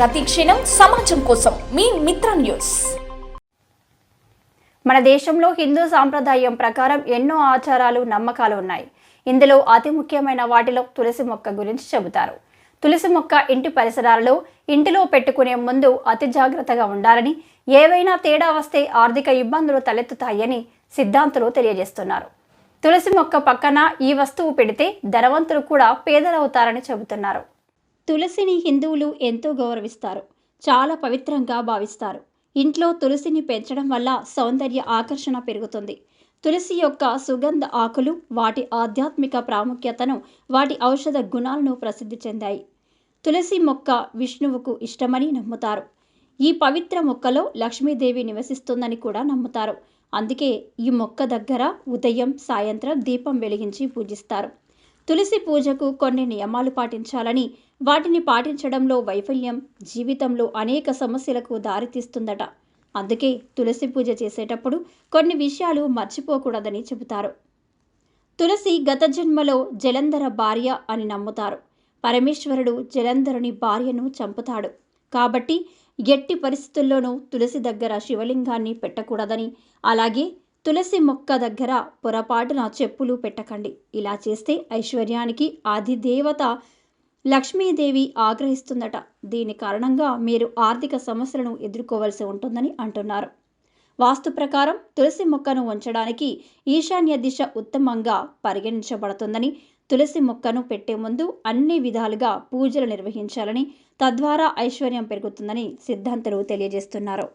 ప్రతిక్షణం సమాజం కోసం మీ మిత్ర న్యూస్. మన దేశంలో హిందూ సాంప్రదాయం ప్రకారం ఎన్నో ఆచారాలు నమ్మకాలు ఉన్నాయి. ఇందులో అతి ముఖ్యమైన వాటిలో తులసి మొక్క గురించి చెబుతారు. తులసి మొక్క ఇంటి పరిసరాలలో ఇంటిలో పెట్టుకునే ముందు అతి జాగ్రత్తగా ఉండాలని ఏవైనా తేడా వస్తే ఆర్థిక ఇబ్బందులు తలెత్తుతాయని సిద్ధాంతులు తెలియజేస్తున్నారు. తులసి మొక్క పక్కన ఈ వస్తువు పెడితే ధనవంతులు కూడా పేదలవుతారని చెబుతున్నారు. తులసిని హిందువులు ఎంతో గౌరవిస్తారు. చాలా పవిత్రంగా భావిస్తారు. ఇంట్లో తులసిని పెంచడం వల్ల సౌందర్య ఆకర్షణ పెరుగుతుంది. తులసి యొక్క సుగంధ ఆకులు వాటి ఆధ్యాత్మిక ప్రాముఖ్యతను వాటి ఔషధ గుణాలను ప్రసిద్ధి చెందాయి. తులసి మొక్క విష్ణువుకు ఇష్టమని నమ్ముతారు. ఈ పవిత్ర మొక్కలో లక్ష్మీదేవి నివసిస్తుందని కూడా నమ్ముతారు. అందుకే ఈ మొక్క దగ్గర ఉదయం సాయంత్రం దీపం వెలిగించి పూజిస్తారు. తులసి పూజకు కొన్ని నియమాలు పాటించాలని వాటిని పాటించడంలో వైఫల్యం జీవితంలో అనేక సమస్యలకు దారితీస్తుందట. అందుకే తులసి పూజ చేసేటప్పుడు కొన్ని విషయాలు మర్చిపోకూడదని చెబుతారు. తులసి గత జన్మలో జలంధర భార్య అని నమ్ముతారు. పరమేశ్వరుడు జలంధరుని భార్యను చంపుతాడు. కాబట్టి ఎట్టి పరిస్థితుల్లోనూ తులసి దగ్గర శివలింగాన్ని పెట్టకూడదని అలాగే తులసి మొక్క దగ్గర పొరపాటున చెప్పులు పెట్టకండి. ఇలా చేస్తే ఐశ్వర్యానికి ఆదిదేవత లక్ష్మీదేవి ఆగ్రహిస్తుందట. దీని కారణంగా మీరు ఆర్థిక సమస్యలను ఎదుర్కోవలసి ఉంటుందని అంటున్నారు. వాస్తు ప్రకారం తులసి మొక్కను ఉంచడానికి ఈశాన్య దిశ ఉత్తమంగా పరిగణించబడుతుందని తులసి మొక్కను పెట్టే ముందు అన్ని విధాలుగా పూజలు నిర్వహించాలని తద్వారా ఐశ్వర్యం పెరుగుతుందని సిద్ధాంతులు తెలియజేస్తున్నారు.